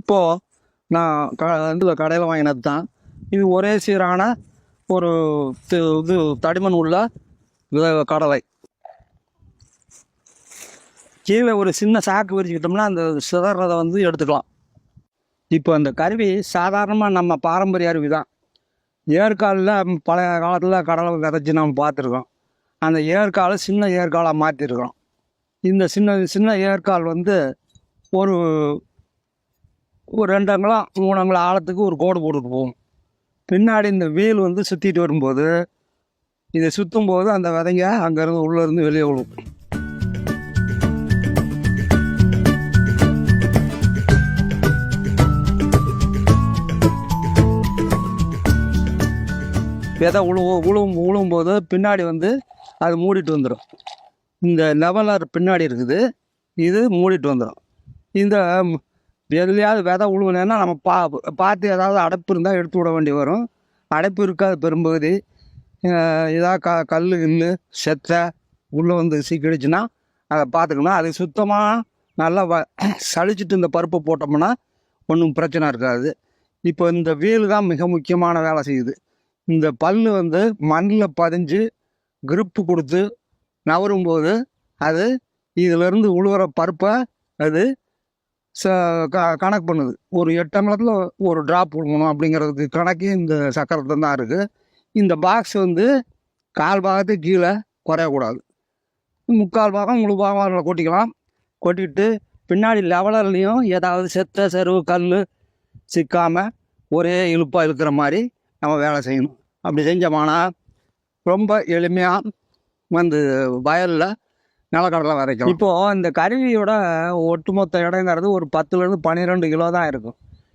இப்போது நான் க வந்து கடையில் வாங்கினது தான் இது ஒரே சீரான ஒரு இது தடிமன் உள்ள கடலை. கீழே ஒரு சின்ன சாக்கு விரிச்சுக்கிட்டோம்னா அந்த சிதறதை வந்து எடுத்துக்கலாம். இப்போ அந்த கருவி சாதாரணமாக நம்ம பாரம்பரிய அருவி தான். ஏற்காலில் பழைய காலத்தில் கடலை விதைச்சி நம்ம பார்த்துருக்கோம். அந்த ஏற்காலை சின்ன ஏற்காலாக மாற்றிருக்கிறோம் இந்த சின்ன சின்ன ஏற்கால் வந்து ஒரு ஒரு ரெண்டு மூணங்களாம் ஆழத்துக்கு ஒரு கோடு போட்டுட்டு போகும் பின்னாடி இந்த வீல் வந்து சுற்றிட்டு வரும்போது இதை சுற்றும் போது அந்த விதைங்க அங்கேருந்து உள்ளேருந்து வெளியே விழும். விதை உழுவோ உழுவும் உழுவும்போது பின்னாடி வந்து அது மூடிட்டு வந்துடும் இந்த லெவலர் பின்னாடி இருக்குது இது மூடிட்டு வந்துடும் இந்த எதுலையாவது விதை உழுவுனா நம்ம பா பார்த்து ஏதாவது அடைப்பு இருந்தால் எடுத்து விட வேண்டி வரும். அடைப்பு இருக்காது பெரும்பகுதி. இதாக க கல் கில்லு செத்தை உள்ளே வந்து சீக்கிடுச்சுன்னா அதை பார்த்துக்கணும். அது சுத்தமாக நல்லா வ சளிச்சிட்டு இந்த பருப்பை போட்டோம்னா ஒன்றும் பிரச்சனை இருக்காது. இப்போ இந்த வீல் தான் மிக முக்கியமான வேலை செய்யுது. இந்த பல் வந்து மண்ணில் பதிஞ்சு grip கொடுத்து நவரும்போது அது இதிலிருந்து உழுவுற பருப்பை அது ச க கணக்கு பண்ணுது. ஒரு எட்டு அங்கலத்தில் ஒரு ட்ராப் விழுங்கணும் அப்படிங்கிறதுக்கு கணக்கே இந்த சக்கரத்தில் தான் இருக்குது இந்த பாக்ஸ் வந்து கால் பாகத்து கீழே குறையக்கூடாது முக்கால் பாகம் முழு பாகம் அதில் கொட்டிக்கலாம். கொட்டிட்டு பின்னாடி லெவலர்லேயும் ஏதாவது செத்த செருவு கல் சிக்காமல் ஒரே இழுப்பாக இழுக்கிற மாதிரி நம்ம வேலை செய்யணும். அப்படி செஞ்சோம்னா ரொம்ப எளிமையாக வந்து வயலில் நிலக்கடலை விதைக்கலாம் இப்போது இந்த கருவியோட ஒட்டுமொத்த இடங்கிறது ஒரு பத்துலேருந்து பன்னிரெண்டு கிலோ தான் இருக்கும்.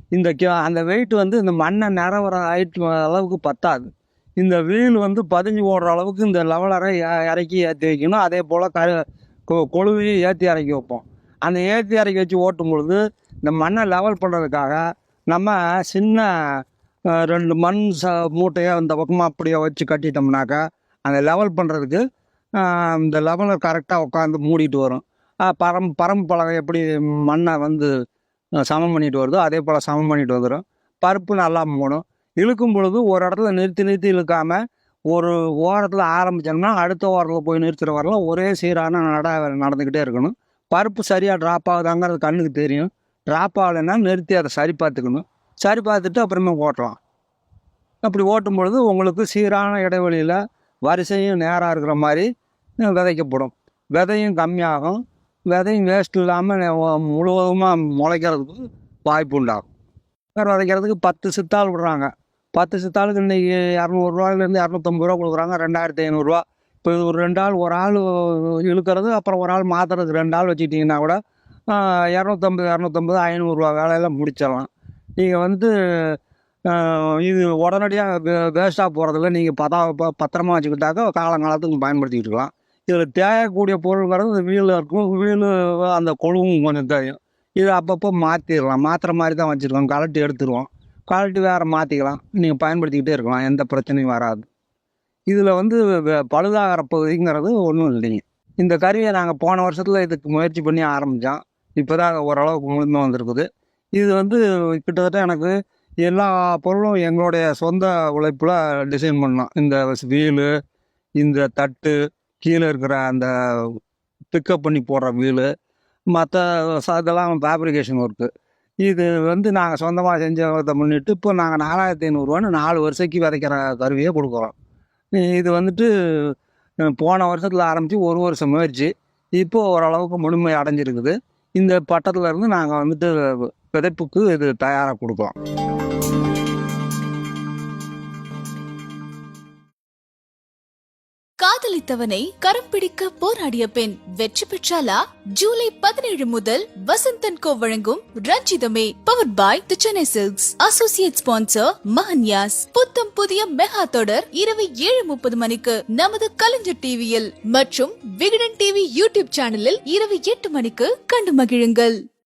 இந்த கி அந்த வெயிட் வந்து இந்த மண்ணை நிறவர ஹைட் அளவுக்கு பத்தாது. இந்த வீல் வந்து பதிஞ்சு ஓடுற அளவுக்கு இந்த லெவலரை இறக்கி ஏற்றி வைக்கணும். அதே போல் க கொ- கொழுவி ஏற்றி இறக்கி வைப்போம். அந்த ஏற்றி இறக்கி வச்சு ஓட்டும் பொழுது இந்த மண்ணை லெவல் பண்ணுறதுக்காக நம்ம சின்ன ரெண்டு மண் ச மூட்டையை அந்த பக்கமாக அப்படியே வச்சு கட்டிட்டோம்னாக்கா அந்த லெவல் பண்ணுறதுக்கு இந்த லெவலர் கரெக்டாக உட்காந்து மூடிட்டு வரும். பரம் பரம்பு பழகம் எப்படி மண்ணை வந்து சமம் பண்ணிட்டு வருதோ அதே போல் சமம் பண்ணிட்டு வந்துடும் பருப்பு நல்லா மூடும். இழுக்கும் பொழுது ஒரு இடத்துல நிறுத்தி நிறுத்தி இழுக்காமல் ஒரு ஓரத்தில் ஆரம்பிச்சோம்னா அடுத்த ஓரத்தில் போய் நிறுத்துகிற வரலாம் ஒரே சீரான நட நடந்துக்கிட்டே இருக்கணும். பருப்பு சரியாக ட்ராப் ஆகுதாங்கிறது கண்ணுக்கு தெரியும். ட்ராப் ஆகலைன்னா நிறுத்தி அதை சரி பார்த்துக்கணும். சரி பார்த்துட்டு அப்புறமே ஓட்டலாம். அப்படி ஓட்டும் பொழுது உங்களுக்கு சீரான இடைவெளியில் வரிசையும் நேராக இருக்கிற மாதிரி விதைக்கப்படும். விதையும் கம்மியாகும். விதையும் வேஸ்ட் இல்லாமல் முழுவதுமாக முளைக்கிறதுக்கு வாய்ப்பு உண்டாகும். வேறு விதைக்கிறதுக்கு பத்து சித்தாள் விடுறாங்க. பத்து சித்தாளுக்கு இன்றைக்கி இரநூறுவாயிலேருந்து இரநூத்தம்பது ரூபா கொடுக்குறாங்க. ரெண்டாயிரத்தி ஐநூறுரூவா இப்போ ஒரு ரெண்டு ஆள் ஒரு ஆள் இழுக்கிறது அப்புறம் ஒரு ஆள் மாற்றுறதுக்கு ரெண்டு ஆள் வச்சுக்கிட்டிங்கன்னா கூட இரநூத்தம்பது இரநூத்தம்பது ஐநூறுரூவா வேலையெல்லாம் முடிச்சிடலாம். நீங்கள் வந்து இது உடனடியாக வேஸ்ட்டாக போகிறதில்ல நீங்கள் பதா ப- பத்திரமா வச்சுக்கிட்டாக்கா காலங்காலத்துக்கு பயன்படுத்திக்கிட்டு இருக்கலாம். இதில் தேயக்கூடிய பொருள்ங்கிறது இந்த வீல் இருக்கும். வீல் அந்த கொழுவும் கொஞ்சம் தெரியும் இது அப்பப்போ மாற்றிடலாம் மாற்றுற மாதிரி தான் வச்சுருக்கோம். கலட்டி எடுத்துருவோம். கலட்டி வேறு மாற்றிக்கலாம் நீங்கள் பயன்படுத்திக்கிட்டே இருக்கலாம். எந்த பிரச்சனையும் வராது. இதில் வந்து பழுதாகிற பகுதிங்கிறது ஒன்றும் இல்லைங்க. இந்த கருவியை நாங்கள் போன வருஷத்தில் இதுக்கு முயற்சி பண்ணி ஆரம்பித்தோம் இப்போ தான் ஓரளவுக்கு முழுமை வந்திருக்குது. இது வந்து கிட்டத்தட்ட எனக்கு எல்லா பொருளும் எங்களுடைய சொந்த உழைப்பில் டிசைன் பண்ணோம் இந்த வீலு இந்த தட்டு கீழே இருக்கிற அந்த பிக்கப் பண்ணி போடுற வீலு மற்ற இதெல்லாம் ஃபேப்ரிகேஷன் ஒர்க்கு இது வந்து நாங்கள் சொந்தமாக செஞ்சதை முன்னிட்டு இப்போ நாங்கள் நாலாயிரத்தி ஐநூறுரூவான்னு நாலு வருஷத்துக்கு விதைக்கிற கருவியை கொடுக்குறோம். இது வந்துட்டு போன வருஷத்தில் ஆரம்பித்து ஒரு வருஷம் முயற்சி இப்போ ஓரளவுக்கு முழுமை அடைஞ்சிருக்குது. இந்த பட்டத்தில் இருந்து நாங்கள் வந்துட்டு விதைப்புக்கு இது தயாராக கொடுக்குறோம். பிடித்தவனை கரம் பிடிக்க போராடிய பெண் வெற்றி பெற்றாலா ஜூலை பதினேழு முதல் வசந்தன் கோ வழங்கும் Ranjithame power by the Chennai silks associate sponsor Mahanyas. புத்தம் புதிய மெகா தொடர் இரவு ஏழு முப்பது மணிக்கு நமது கலைஞர் டிவியில் மற்றும் விகடன் டிவி யூடியூப் சேனலில் இரவு எட்டு மணிக்கு கண்டு மகிழுங்கள்.